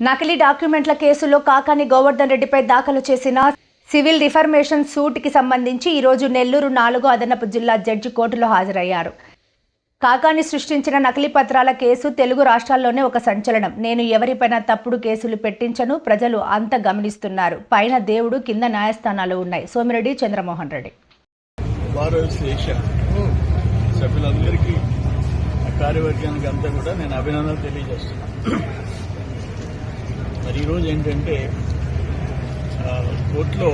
నకిలీ డాక్యుమెంట్ల కేసులో కాకాని గోవర్ధన్ రెడ్డిపై దాఖలు చేసిన సివిల్ రిఫర్మేషన్ సూట్కి సంబంధించి ఈరోజు నెల్లూరు నాలుగో అదనపు జిల్లా జడ్జి కోర్టులో హాజరయ్యారు. కాకాని సృష్టించిన నకిలీ పత్రాల కేసు తెలుగు రాష్ట్రాల్లోనే ఒక సంచలనం. నేను ఎవరిపైన తప్పుడు కేసులు పెట్టించను ప్రజలు అంత గమనిస్తున్నారు. పైన దేవుడు కింద న్యాయస్థానాలు ఉన్నాయి. సోమిరెడ్డి చంద్రమోహన్ రెడ్డి. సభ్యులందరికీ కార్యవర్గానికి అంతా కూడా నేను అభినందనలు తెలియజేస్తున్నాను. మరి ఈరోజు ఏంటంటే కోర్టులో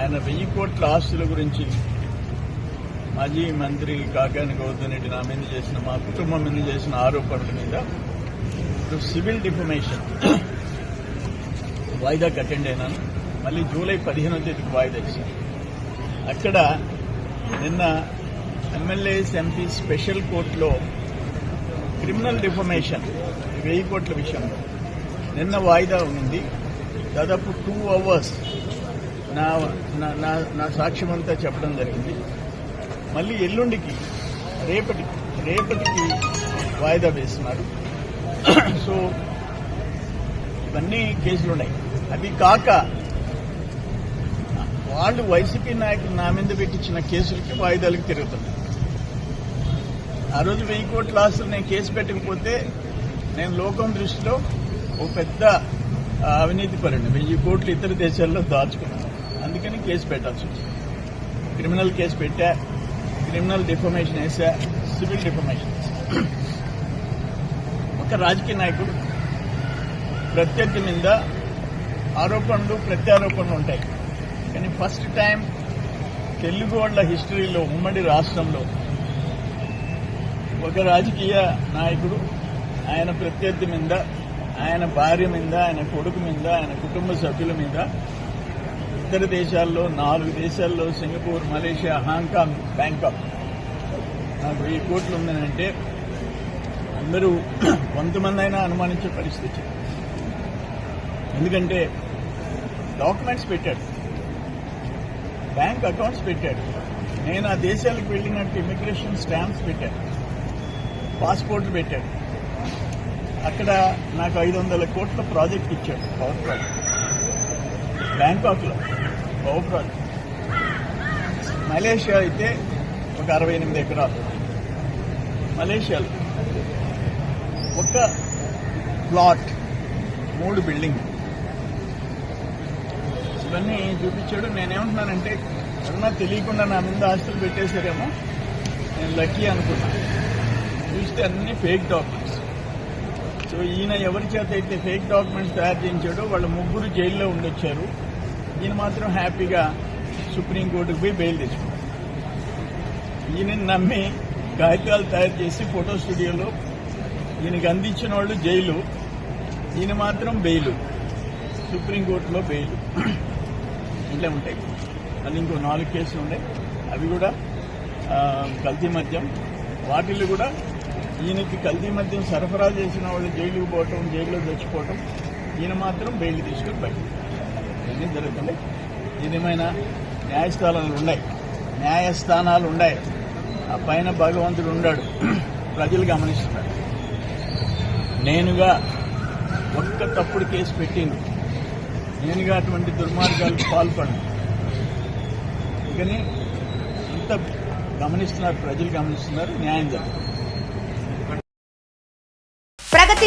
ఆయన వెయ్యి కోట్ల ఆస్తుల గురించి మాజీ మంత్రి కాకాని గౌతమ్ రెడ్డి నా మీద చేసిన మా కుటుంబం మీద చేసిన ఆరోపణల మీద ఇప్పుడు సివిల్ డిఫమేషన్ వాయిదాకి అటెండ్ అయినాను. మళ్ళీ జూలై పదిహేనో తేదీకి వాయిదా ఇచ్చాను అక్కడ నిన్న ఎమ్మెల్యేస్ ఎంపీ స్పెషల్ కోర్టులో క్రిమినల్ డిఫమేషన్ వెయ్యి కోట్ల విషయంలో నిన్న వాయిదా ఉంది. దాదాపు టూ అవర్స్ నా నా- నా సాక్ష్యం అంతా చెప్పడం జరిగింది. మళ్ళీ ఎల్లుండికి రేపటికి రేపటికి వాయిదా వేస్తున్నారు. సో ఇవన్నీ కేసులు ఉన్నాయి. అవి కాక వాళ్ళు వైసీపీ నాయకులు నా మీద పెట్టించిన కేసులకి వాయిదాలకు తిరుగుతున్నారు ఆ రోజు వెయ్యి కోట్ల ఆస్తులు నేను కేసు పెట్టకపోతే నేను లోకం దృష్టిలో ఒక పెద్ద అవినీతి పరుని వెయ్యి కోట్లు ఇతర దేశాల్లో దాచుకున్నాను అందుకని కేసు పెట్టాల్సి వచ్చింది. క్రిమినల్ కేసు పెట్టా క్రిమినల్ డిఫర్మేషన్ వేసా సివిల్ డిఫర్మేషన్ వేసా. ఒక రాజకీయ నాయకుడు ప్రత్యర్థి మీద ఆరోపణలు ప్రత్యారోపణలు ఉంటాయి. కానీ ఫస్ట్ టైం తెలుగు వాళ్ళ హిస్టరీలో ఉమ్మడి రాష్ట్రంలో ఒక రాజకీయ నాయకుడు ఆయన ప్రత్యర్థి మీద ఆయన భార్య మీద ఆయన కొడుకు మీద ఆయన కుటుంబ సభ్యుల మీద. ఇతర దేశాల్లో నాలుగు దేశాల్లో సింగపూర్ మలేషియా హాంకాంగ్ బ్యాంకాక్. నాకు వెయ్యి కోట్లు ఉందనంటే అందరూ కొంతమంది అయినా అనుమానించే పరిస్థితి. ఎందుకంటే డాక్యుమెంట్స్ పెట్టాడు. బ్యాంక్ అకౌంట్స్ పెట్టాడు. నేను ఆ దేశాలకు వెళ్ళినట్టు ఇమిగ్రేషన్ స్టాంప్స్ పెట్టాడు. పాస్పోర్ట్లు పెట్టాడు. అక్కడ నాకు ఐదు వందల కోట్ల ప్రాజెక్ట్ ఇచ్చాడు పవర్ ప్రాజెక్ట్ బ్యాంకాక్లో పవర్ ప్రాజెక్ట్ మలేషియా అయితే ఒక అరవై ఎనిమిది ఎకరాలు. మలేషియాలో ఒక ప్లాట్ మూడు బిల్డింగ్ ఇవన్నీ చూపించాడు. నేనేమంటున్నానంటే ఎవరన్నా తెలియకుండా నా ముందు ఆస్తులు పెట్టేశారేమో. నేను లక్కీ అనుకున్నాను చూస్తే అన్ని ఫేక్ డాక్యుమెంట్స్ సో ఈయన ఎవరి చేత అయితే ఫేక్ డాక్యుమెంట్స్ తయారు చేయించాడో వాళ్ళ ముగ్గురు జైల్లో ఉండొచ్చారు. ఈయన మాత్రం హ్యాపీగా సుప్రీంకోర్టుకు పోయి బెయిల్ తెచ్చుకున్నాడు. ఈయనని నమ్మి కాగితాలు తయారు చేసి ఫోటో స్టూడియోలో ఈయనకి అందించిన వాళ్ళు జైలు. ఈయన మాత్రం బెయిలు. సుప్రీంకోర్టులో బెయిలు. ఇట్లా ఉంటాయి. మళ్ళీ ఇంకో నాలుగు కేసులు ఉన్నాయి. అవి కూడా కల్తీ మద్యం. వాటిల్లో కూడా ఈయనకి కల్దీ మద్యం సరఫరా చేసిన వాళ్ళు జైలుకు పోవటం జైల్లో చచ్చిపోవటం ఈయన మాత్రం బెయిల్ తీసుకుని బయట ఇవన్నీ జరుగుతుంది? ఏదేమైనా న్యాయస్థానాలు ఉన్నాయి. న్యాయస్థానాలు ఉన్నాయి. ఆ పైన భగవంతుడు ఉన్నాడు. ప్రజలు గమనిస్తున్నారు. నేనుగా ఒక్క తప్పుడు కేసు పెట్టింది నేనుగా అటువంటి దుర్మార్గాలకు పాల్పడను కానీ ఇంత గమనిస్తున్నారు ప్రజలు గమనిస్తున్నారు న్యాయం జరుగుతుంది Pragati